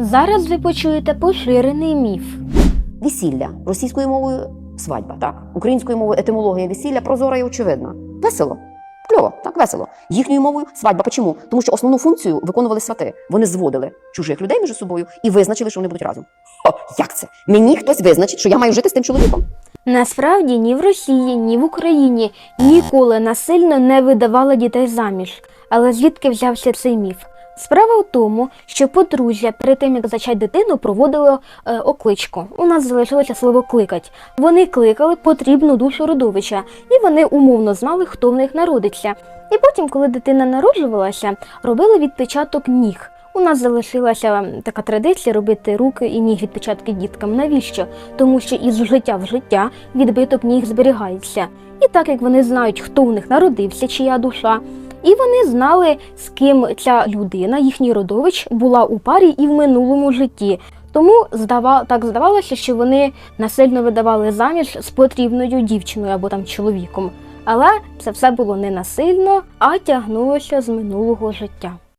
Зараз ви почуєте поширений міф. Весілля російською мовою свадьба, так. Українською мовою етимологія весілля прозора і очевидна. Весело. Кльово, так весело. Їхньою мовою свадьба. Чому? Тому що основну функцію виконували свати. Вони зводили чужих людей між собою і визначили, що вони будуть разом. О, як це? Мені хтось визначить, що я маю жити з тим чоловіком. Насправді ні в Росії, ні в Україні ніколи насильно не видавали дітей заміж. Але звідки взявся цей міф? Справа в тому, що подружжя перед тим, як зачати дитину, проводило е, окличку. У нас залишилося слово кликать. Вони кликали потрібну душу родовича, і вони умовно знали, хто в них народиться. І потім, коли дитина народжувалася, робили відпечаток ніг. У нас залишилася така традиція робити руки і ніг відпечатки діткам. Навіщо? Тому що із життя в життя відбиток ніг зберігається. І так як вони знають, хто у них народився, чия душа, і вони знали, з ким ця людина, їхній родович, була у парі і в минулому житті. Тому здава, так здавалося, що вони насильно видавали заміж з потрібною дівчиною або там чоловіком. Але це все було не насильно, а тягнулося з минулого життя.